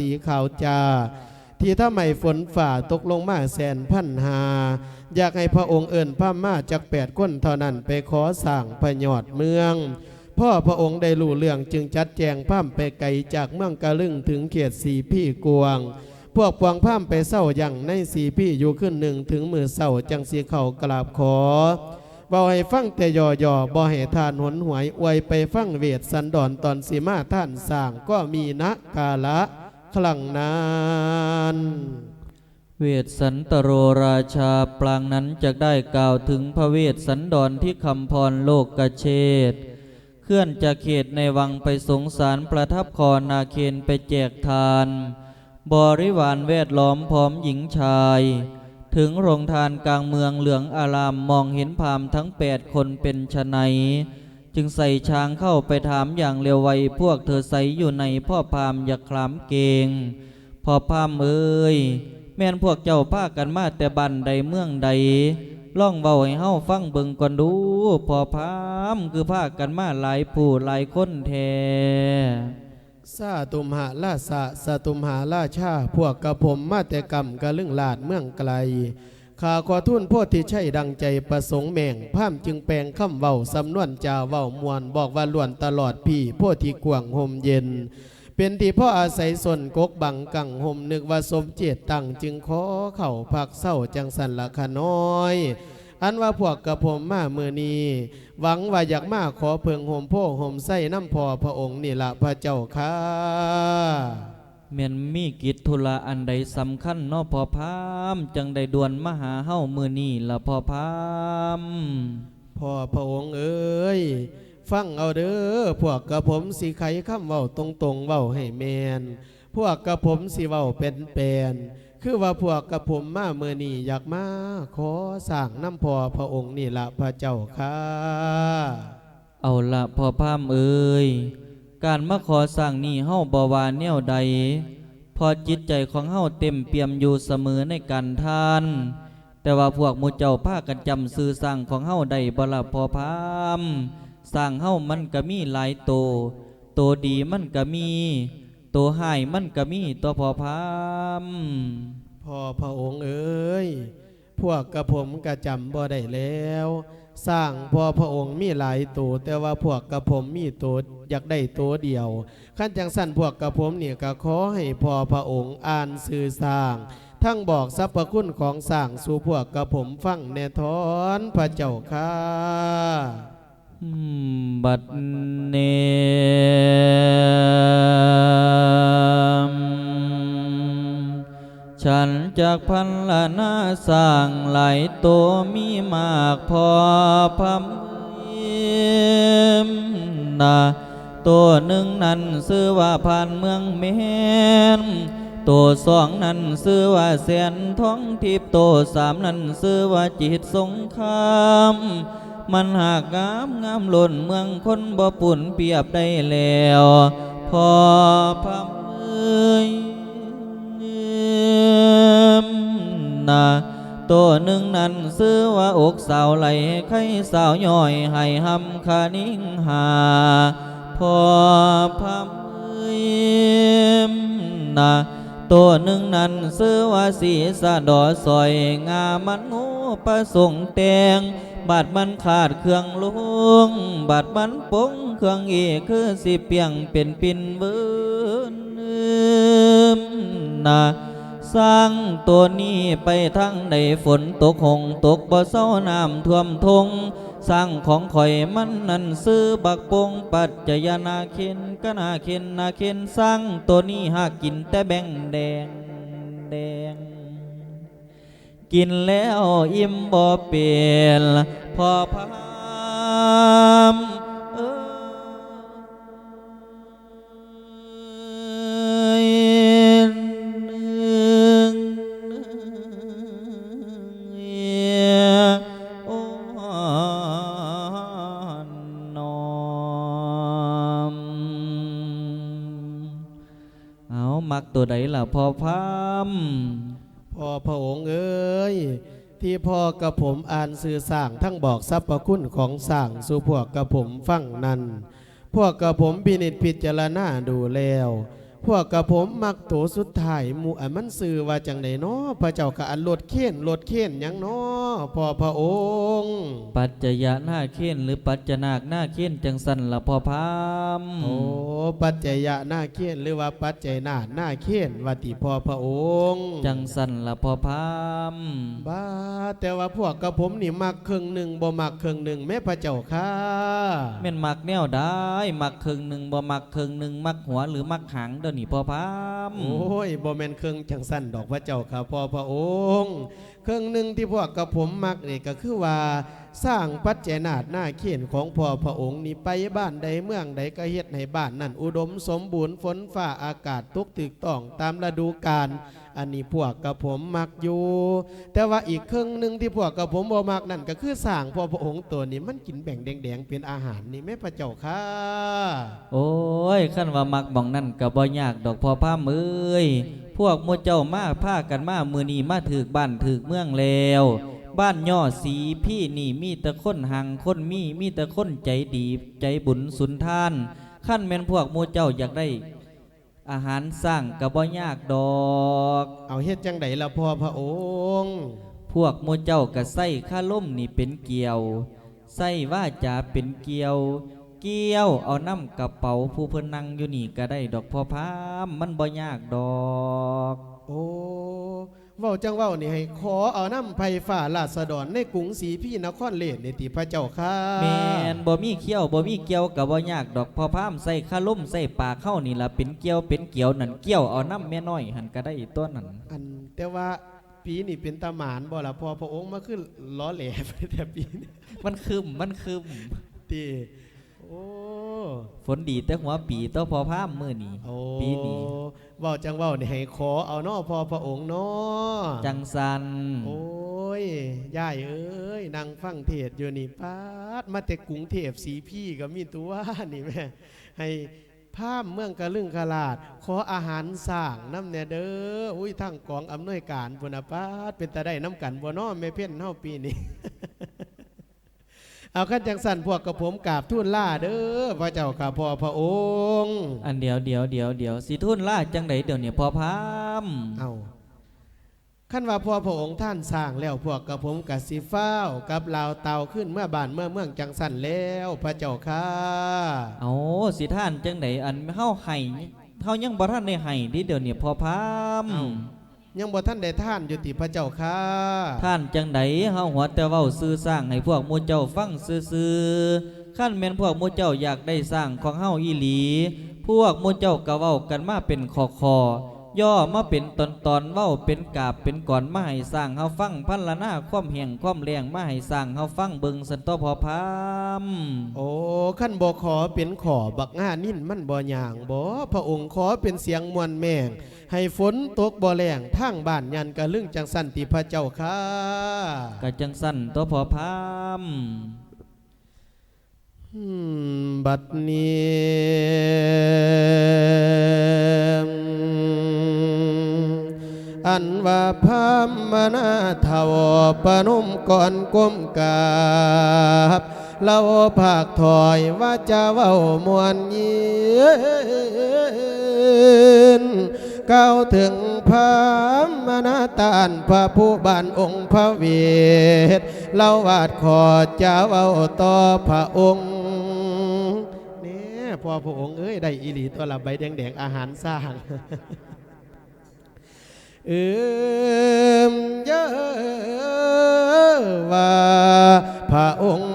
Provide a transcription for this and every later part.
สีขาวจาที่ถ้าไม่ฝนฝ่าตกลงมาแสนพันหา อยากให้พระองค์เอิ่นพระมาจากแปดคนเท่านั้นไปขอสั่งพระยอดเมือง พ่อพระองค์ได้รู้เรื่องจึงจัดแจงพร่ำไปไกลจากเมืองกะลึงถึงเขตสีพี่กวง พวกปวงพร่ำไปเศร้าอย่างในสีพี่อยู่ขึ้นหนึ่งถึงมือเศร้าจังสีเขากราบขอเบาให้ฟังแต่ย่อย่อบ่ให้ทานหนหวยอวยไปฟังเวทสันดอนตอนสีมาท่านสร้างก็มีนะกาละ คลังนานเวทสันตโรราชาปลางนั้นจะได้กล่าวถึงพระเวทสันดรที่คำพรโลกกเชษเคลื่อนจากเขตในวังไปสงสารประทับคอนาเคนไปแจกทาน บริวารแวดล้อมพร้อมหญิงชาย ถึงโรงทานกลางเมืองเหลืองอารามมองเห็นพามทั้งแปดคนเป็นชะไน จึงใส่ช้างเข้าไปถามอย่างเร็วไวพวกเธอใส่อยู่ในพ่อพามอย่าคลามเกงพ่อพามเอ้ยแม่นพวกเจ้าพากันมาแต่บันใดเมืองใดล่องเบาให้เฮาฟังเบิ่งก่อนดูพ่อพามคือพากันมาหลายผู้หลายคนแท้ซาตุมหาราสะสตุมหาราชาพวกกระผมมาแต่กรรมกระลึงลาดเมืองไกล ข้าขอทุนโพธิชัยดังใจประสงค์แม่งพามจึงแปลงคำเว้าสำนวนจาเว้ามวลบอกว่าล้วนตลอดพี่โพธิกวางห่มเย็น เป็นที่พ่ออาศัยส่วนกกบังกังห่มนึกว่าสมเจตตั้งจึงขอเข่าพักเศร้าจังสันละขะน้อยอันว่าพวกกระผมมาเมื่อนี้หวังว่าอยากมาขอเพิงห่มโพห่มไส้น้ำพอพระองค์นี่ละพระเจ้าค่ะ แม่นมีกิจธุระอันใดสำคัญเนาะพ่อพาม จังได้ด่วนมาหาเฮามือนี่ละพ่อพามพ่อพระองค์เอ้ยฟังเอาเด้อพวกกระผมสิไขคำเว้าตรงๆเว้าให้แมนพวกกระผมสิเว้าเป็นแปลนคือว่าพวกกระผมมาเมื่อนี้อยากมาขอสร้างน้ำพอพระองค์นี่ละพระเจ้าค่ะเอาละพ่อพามเอ้ย การมาขอสร้างนี่เฮาบ่ว่าแนวใด พอจิตใจของเฮาเต็มเปี่ยมอยู่เสมอในการทาน แต่ว่าพวกมูเจ้าพากันจำซื่อสร้างของเฮาได้บ่ละพอพามสร้างเฮามันก็มีหลายโต โตดีมันก็มี โตหายมันก็มีตัวพอพามพ่อพระองค์เอ้ยพวกกระผมกระจำบ่ได้แล้ว สร้างพอพระองค์มีหลายตัวแต่ว่าพวกกระผมมีตัวอยากได้ตัวเดียว ขั้นจังสั้นพวกกระผมเนี่ยก็ขอให้พอพระองค์อ่านสื่อสร้าง ทั้งบอกสรรพคุณของสร้างสู่พวกกระผมฟังแน่ทอนพระเจ้าค่ะ บัดเนม ฉันจากพันละนาสร้างหลายตัวมีมากพอพำมนาตัวหนึ่งนั้นซื้อว่าผ่านเมืองเมนตัวสองนั้นซื้อว่าแสนท้องทิพตัวสามนั้นซื้อว่าจิตสงครามมันหากงามงามล้นเมืองคนบ่ปุ่นเปียบได้แล้ว พอพำ นาตัวหนึ่งนั้นซื้อว่าอกสาวไหลไข่สาวย่อยให้หำคานิ่งหาพอพำเอ้ยนาตัวหนึ่งนั้นซื้อว่าสีสะดอซอยงามันงูประสงค์แตงบาดมันขาดเครื่องลุงบาดมันปงเครื่องอีคือสิเปียงเป็นปินเบืนนะ สร้างตัวนี้ไปทั้งในฝนตกหงตกบ่เศร้าน้ำท่วมทงสร้างของข่อยมันนั่นซื้อบักปงปัจจยานาเข็นก็นาเข็นนาเข็นสร้างตัวนี้หากินแต่แบ่งแดงแดง กินแล้วอิ่มบ่เปลี่ยนพอพา ตัวใดล่ะพ่อพามพ่อพระองค์เอ้ยที่พ่อกับผมอ่านสื่อสร้างทั้งบอกทรรพคุณของสร้างสู่พวกกับผมฟังนั้น พวกกับผมพินิจพิจารณาดูแล้ว พวกกระผมมักโตสุดท้ายหมู่อันมันสื่อว่าจังไดน้อพระเจ้าก็อันลดเข็นลดเข็นหยังน้อพอพระองค์ ปัจจยะหน้าเค้นหรือปัจจนาคหน้าเค้นจังสันละพอพามโอ้ปัจจัยะหน้าเข็นหรือว่าปัจจัยนาหน้าเข็นว่าติพอพระองค์ จังสันละพอพามบ้าแต่ว่าพวกกระผมนี่มักครึ่งหนึ่งบ่มักครึ่งหนึ่งแม่พระเจ้าค่ะแม่นมักแนวได้มักครึ่งหนึ่งบ่มักครึ่งหนึ่งมักหัวหรือมักหางเดี๋ยวนี้พอพามโอ้ยบ่แมนเครื่องจังสั้นดอกพระเจ้าค่ะพ่อพระองค์ เครื่องหนึ่งที่พวกกับผมมักนี่ก็คือว่า สร้างปัจเจนาดหน้าเขียนของพ่อพระองค์นี่ไปบ้านใดเมืองใดก็เฮ็ดให้บ้านนั่นอุดมสมบูรณ์ฝนฟ้าอากาศทุกตึกต้องตามฤดูกาลอันนี้พวกกับผมมักอยู่ แต่ว่าอีกครื่งหนึ่งที่พวกกับผมบ่มักนั่นก็คือสร้างพ่อพระองค์ตัวนี้มันกินแบ่งแดงๆเป็นอาหารนี่แม่พระเจ้าค่ะ โอ้ยขั้นว่ามักบองนั่นก็บ่ยากดอกพอพามเอ้ยพวกหมู่เจ้ามาพากันมามือนี้มาถึกบ้านถึกเมืองแล้ว บ้านย่อสีพี่นี่มีแต่คนหังคนมีมีแต่คนใจดีใจบุญสุนทาน ขั้นแม่นพวกหมู่เจ้าอยากได้ อาหารสร้างก็บ่ยากดอกเอาเฮ็ดจังไดล่ะพ่อพระองค์ พวกหมู่เจ้าก็ใส่ข้าล่มนี่เป็นเกียวใส่ว่าจาเป็นเกียว เกี้ยวเอาน้ำกระเป๋าผู้เพิ่นนั่งอยู่นี่ก็ได้ดอกพอพามมันบ่ยากดอก โอ้ เว้าจังเว้านี่ให้ขอเอาน้ำไผ่ฝ่าราษฎรในกรุงศรีพี่นครเลดในติพระเจ้าค่ะแม่นบ่มีเขี้ยวบ่มีเกียวก็บ่ยากดอกพอพามใส่ข้าล่มใส่ปากเข้านี่ล่ะเป็นเกียวเป็นเกียวนั่นเกี้ยวเอาน้ำแม่น้อยหันก็ได้ตัวนั้นอันแต่ว่าปีนี่เป็นตาหมานบ่ล่ะพอพระองค์มาขึ้นล้อแหลไปแต่ปีนี้มันคืมมันคืมตีโอ้ ฝนดีแต่หัวปีตัวพอพามมื้อนี้ โอ้ปีนี้ เว้าจังเว้านี่ให้ขอเอาเนาะพอพระองค์เนาะจังสันโอ้ยย่ายเอ้ยนั่งฟังเทศน์อยู่นี่ปาดมาแต่กรุงเทพสีพี่ก็มีตัวนี่แม่ให้พามเมืองกะลึงกะลาด ขออาหารสร้างน้ำเนี่ยเด้ออุ้ยทั้งกองอำนวยการพุ่นน่ะปาดเป็นตาได้น้ำกันบ่น้อแม่เพ่นเฮาปีนี้ เอาขั้นจังสันพวกกับผมกราบทูลล่าเด้อพระเจ้าข้าพ่อพระองค์ อันเดียวเดียวเดียวเดียวสิทุนล่าจังไดเดี๋ยวนี้พอพามเอาขั้นว่าพ่อพระองค์ท่านสร้างแล้วพวกกับผมกับสีฟ้าวกับลาวเตาขึ้นเมื่อบานเมื่อเมืองจังสันแล้วพระเจ้าค่ะเอาสิท่านจังไดอันเฮาให้เฮายังบ่ทันได้ให้ดิเดี๋ยวนี้พอพาม ยังบ่ท่านได้ท่านอยู่ติพระเจ้าค่ะท่านจังไดเฮาหัวแต่เว้าซื่อสร้างให้พวกหมู่เจ้าฟังซื่อๆคันแม่นพวกหมู่เจ้าอยากได้สร้างของเฮาอีหลี พวกหมู่เจ้าก็เว้ากันมาเป็นคอคอย่อมาเป็นตอนตอนๆเว้าเป็นกาบเป็นก่อนมาให้สร้างเฮาฟังพันละหน้าความแห่งความแรงมาให้สร้างเฮาฟังเบิ่งสันตอพอพามโอ้ขั้นบ่ขอเป็นขอบักง่านิ่นมันบ่ย่างบ่พระองค์ขอเป็นเสียงมวลแมง ให้ฝนตกบ่แรงทางบ้านยันกะลึงจังสันติพระเจ้าค่ะกะจังสั้นตัวพอพามอืมบัดนี้อันว่าพามมนาทวปนุมก่อนก้มกราบ เราภาคถอยว่าจะเว้ามวนยืนก้าวถึงพามมนาตานพระผู้บานองค์พระเวทเราวาดขอจะเว้าต่อพระองค์เนี่ยพอพระองค์เอ้ยได้อีหลีตัวละใบแดงๆอาหารสร้าง เอิมเยอะว่าพระองค์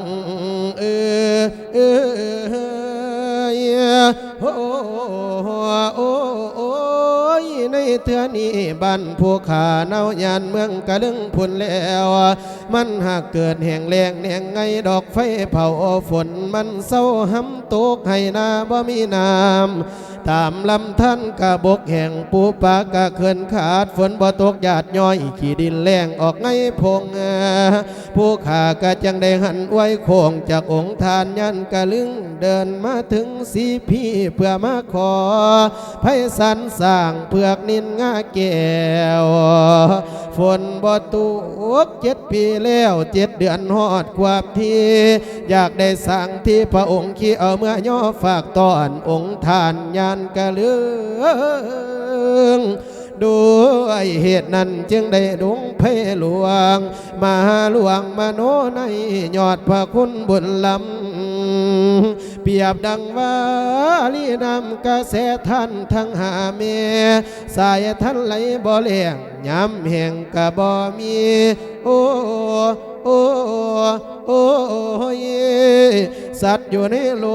เออเออโอ้โอ้โอ้ยในเทือนี้บ้านผู้ขาเนายานเมืองกะลึงพุ่นแล้ว มันหากเกิดแห่งแรงแห่งไงดอกไฟเผาฝนมันเศร้าห้ำตกให้นาบ่มีน้ำ ตามลำท่านกะบกแห่งปูปากะเขินขาดฝนบ่ตกหยาดย้อยขี้ดินแรงออกไงพงผู้ขากะจังได้หันไว้โคงจากองค์ทานยันกะลึงเดินมาถึงสีพี่เพื่อมาขอไพสันสร้างเผือกนินงาแก้ว ฝนบ่ตุกเจ็ดปีแล้วเจ็ดเดือนฮอดความที่ อยากได้สั่งที่พระองค์ขี้เอาเมื่อย่อฝากตอนองค์ทานยานกะเลืองด้วยเหตุนั้นจึงได้ดวงเพหลวง มาหลวงมโนในยอดพระคุณบุญลำ เปรียบดังว่าลีนำกระแสท่านทั้งหาเมสายท่านไหลบ่เลี่ยงย้ำแห่งกะบ่มี โอ้โอ้โอ้ยสัตว์อยู่ในโล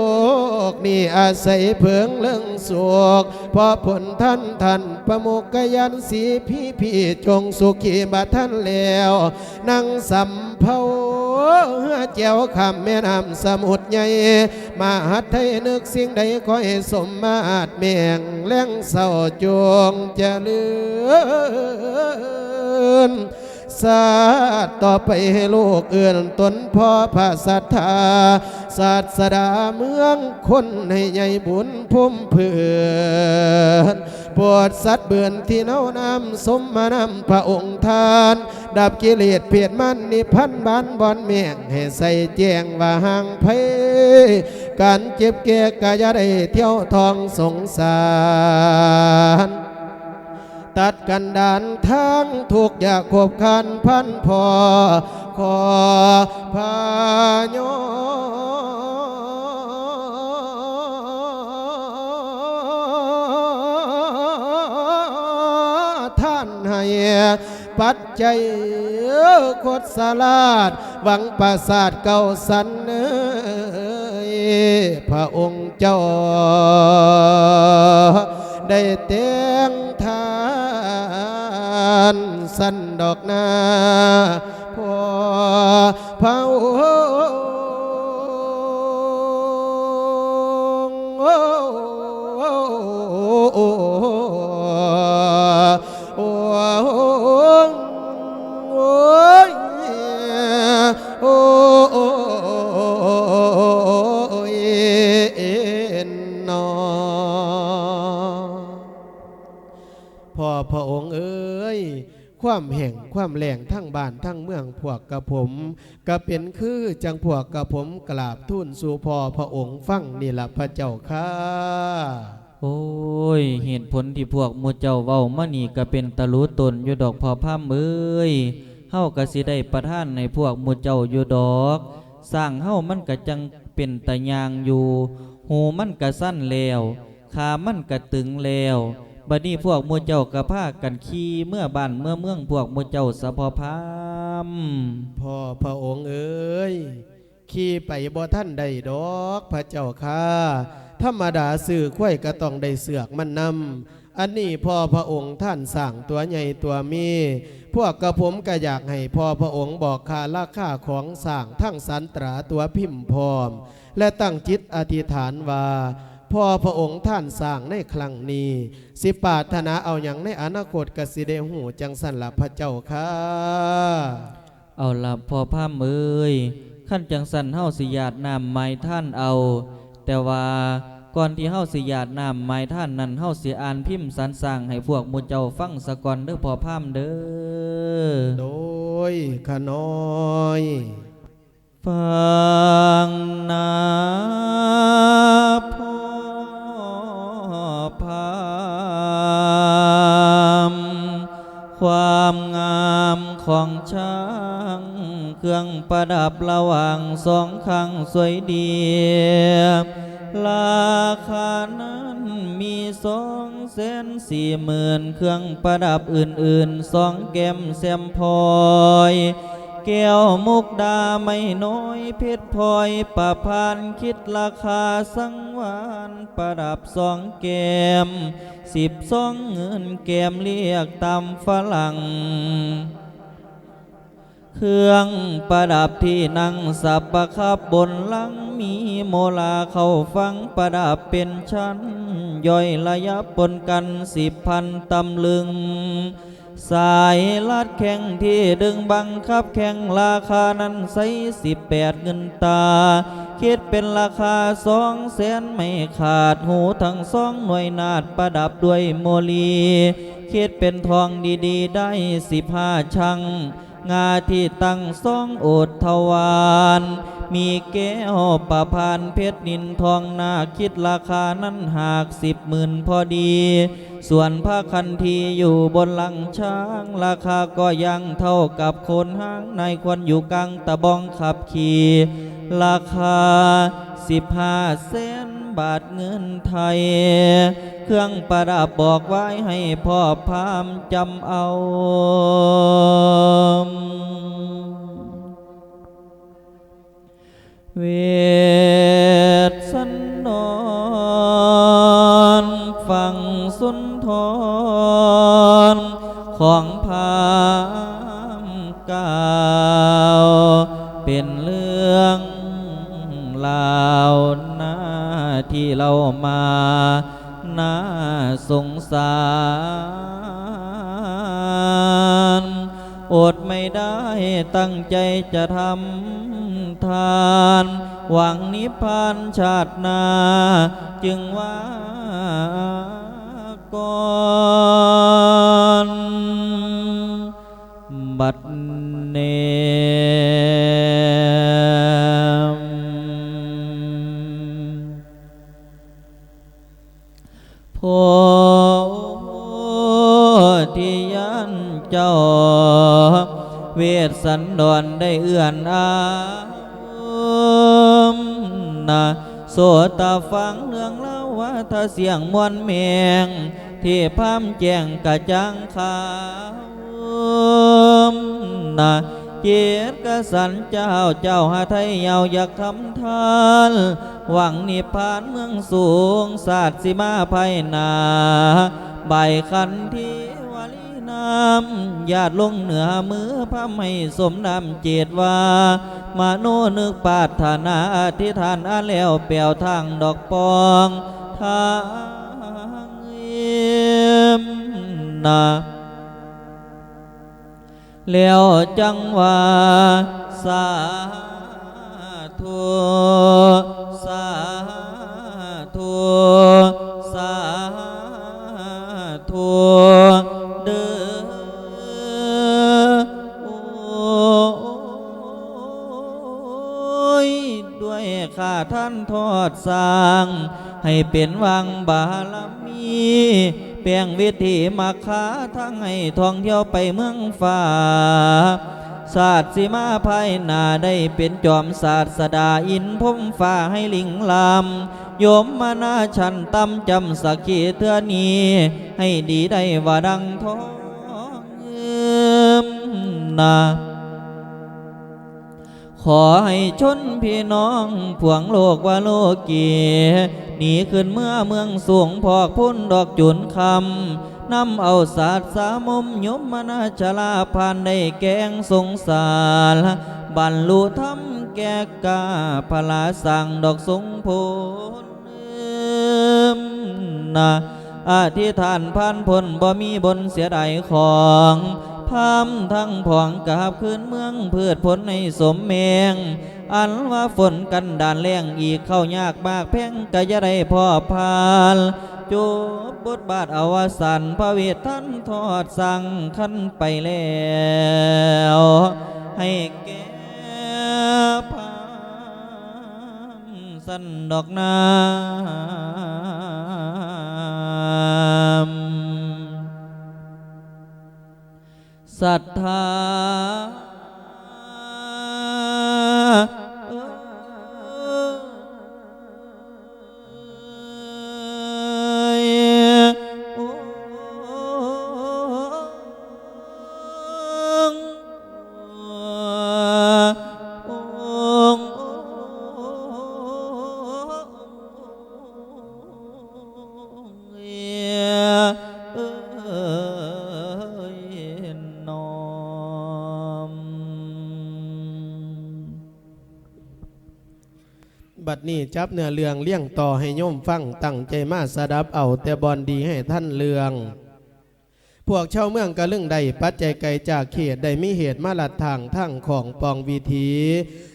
ก นี่อาศัยเพิงเรื่องสุขพราะผลท่านท่านประมุกยันสีพี่พี่จงสุขีบัท่านแล้ว นั่งสำเภา เจียวคำแม่น้ำสมุทรใหญ่มาหัดไทยนึกสิ่งใดขอให้สมมาตรเมียงแรงเศร้าจงจะเลือนสาดต่อไปให้ลูกเอื่นตนพ่อพระสัทธาศาสดาเมืองคนให้ใหญ่บุญพุ่มเพื่อน ปวดสัตว์เบือนที่เน่านำสมมานำพระองค์ทาน ดับกิเลสเพียรมันนิพันธ์บ้านบอนเมียงให้ใส่แจงว่าห่างเพการเจ็บแก่กายได้เที่ยวทองสงสารตัดกันดานทางทุกอยากขบคันพันพอขอพาย ปัจจัยโคตรสลาด หวังปราสาทเก่าสันเอยพระองค์เจ้า ได้เตียงทานสันดอกนาพอพระ กกระผม ก็เป็นคือจังพวกกระผมกราบทูลสู่พ่อพระองค์ฟังนี่ละพระเจ้าค่ะโอ้ย เหตุผลที่พวกมูเจ้าเว้ามานี่ก็เป็นตะลุตนอยู่ดอกพอพามเอ้ยเฮาก็สิได้ประท่านในพวกมูเจ้าอยู่ดอก สร้างเฮามันก็จังเป็นตะยางอยู่ หูมันก็สั้นแล้วขามันก็ตึงแล้ว บัดนี้พวกมูเจ้าก็พากันขี่เมื่อบ้านเมื่อเมืองพวกมูเจ้าสะพอพามพ่อพระองค์เอ้ยขี่ไปบ่ท่านใดดอกพระเจ้าค่ะธรรมดาสื่อข้วยก็ต้องได้เสือกมันนำอันนี้พ่อพระองค์ท่านสั่งตัวใหญ่ตัวมี พวกกระผมก็อยากให้พ่อพระองค์บอกค่าราคาของสั่งทั้งสันตราตัวพิมพ์พร้อม และตั้งจิตอธิษฐานว่า พ่อพระองค์ท่านสร้างในครั้งนี้ สิปรารถนาเอาอย่างในอนาคตกสิเดหูจังสันละพระเจ้าค่ะ เอาละพอพามเอ้ยขั้นจังสันเฮาสิญาติน้ำไม้ท่านเอา แต่ว่าก่อนที่เฮาสิญาติน้ำไม้ท่านนั้นเฮาสิอ่านพิมพ์สรรสร้างให้พวกหมูเจ้าฟังสะก่อนเด้อพอพามเด้อโดยขน้อยฟังนาพ่อ พามความงามของช้าง เครื่องประดับระหว่างสองข้างสวยเดียบราคานั้นมีสองแสนสี่หมื่นเครื่องประดับอื่นๆสองแก้มแซมพลอย แก้วมุกดาไม่น้อยเพชรพลอยประพานคิดราคาสังวานประดับสองแก้มสิบสองเงินแก้มเรียกตามฝรั่งเครื่องประดับที่นั่งสับประคับบนหลังมีโมลาเข้าฟังประดับเป็นชั้น ย่อยระยับปนกันสิบพันตำลึง สายลาดแข่งที่ดึงบังคับแข่งราคานั้นใส่สิบแปดเงินตา คิดเป็นราคาสองแสนไม่ขาดหูทั้งสองหน่วยนาดประดับด้วยโมลี คิดเป็นทองดีๆได้สิบห้าชัง งาที่ตั้งสองโอดทวารมีแก้วประพานเพชรนินทองนาคิดราคานั้นหากสิบหมื่นพอดี ส่วนผ้าคันทีอยู่บนหลังช้าง ราคาก็ยังเท่ากับคนห้างในควรอยู่กลางตะบองขับขี่ราคาสิบห้าเส้นบาทเงินไทย เครื่องประดับบอกไว้ให้พ่อพามจำเอา เวทสันดรฟังสุนทรของพามกล่าวเป็นเรื่องราวนาที่เรามา น่าสงสารอดไม่ได้ตั้งใจจะทำทาน หวังนิพพานชาตินา จึงว่าก่อนบัดเน ธิยันเจ้า เวสสันดรได้เอื้อนอามนะโสตาฟังเรื่องเล่าว่าถ้าเสียงมวนเมงที่พามแจ้งกะจังขาวนะเกียรติกษันเจ้าเจ้าหาไทยเยาวอยากทำทานหวังนิพพานเมืองสูงศาสตร์สิมาภัยนา ใบคันที่ ญาติลงเหนือมือพระไม่สมนำเจตว่ามาโนนึกปาถนาอธิษฐานอาแล้วเปียวทางดอกปองทางเอี่ยมนาแล้วจังว่าสาธุสาธุสาธุ ข้าท่านทอดสร้าง ให้เป็นวังบารมีเปียงวิธีมาค้าทั้งให้ท่องเที่ยวไปเมืองฟ้าศาสตร์สิมาภายนาได้เป็นจอมศาสดาอินพมฟ้าให้ลิงลำโยมมานาชันตำจำสักขีเทือนีให้ดีได้ว่าดังท้องเอิ่มนา ขอให้ชนพี่น้องผวงโลกว่าโลกีหนีขึ้นเมื่อเมืองสูงพอกพุ่นดอกจุนคำนำเอาศาสตร์สามมยมมนาชลาผ่านได้แกงสงสารบรรลุธรรมแก่กาพลาสั่งดอกสงโพนนะอธิษฐานพันพลบ่มีบนเสียดายของ พามทั้งผองกาบคืนเมืองพืชผลในสมเมง อันว่าฝนกันดานแรงอีกเข้ายากมากแพงกะยะได้พ่อพานจูบบทบาทอวสันพระเวทท่านทอดสั่งขั้นไปแล้วให้แก่พามสันดอกน้ำ ศรัทธา บัดนี้จับเนื้อเรื่องเลี้ยงต่อให้โยมฟังตั้งใจมาสดับเอาแต่บอนดีให้ท่านเรือง พวกชาวเมืองกระลึงใดปัจจัยไกลจากเขตได้มีเหตุมาลัดทางทั้งของปองวีที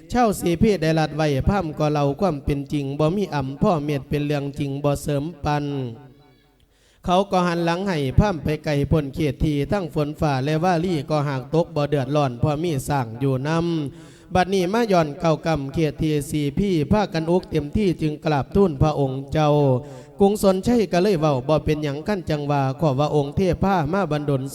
เช่าสีพศได้ลัดไว้พร่ำก็เราความเป็นจริงบ่มีอ่ำพ่อเมียดเป็นเรื่องจริงบ่เสริมปันเขาก็หันหลังให้พ่ำไปไกลพ้นเขตทีทั้งฝนฝ่าและว่าลี่ก็หากตกบ่เดือดร้อนเพอมีสั่งอยู่นำ บัดนี้มาย่อนเก่ากำเขตทีสีพี่ผ้ากันอกเต็มที่จึงกราบทูลพระองค์เจ้ากรุงสนใช่ก็เลยเว้าบ่เป็นหยังกั้นจังว่าขอว่าองค์เทพผ้ามาบันดล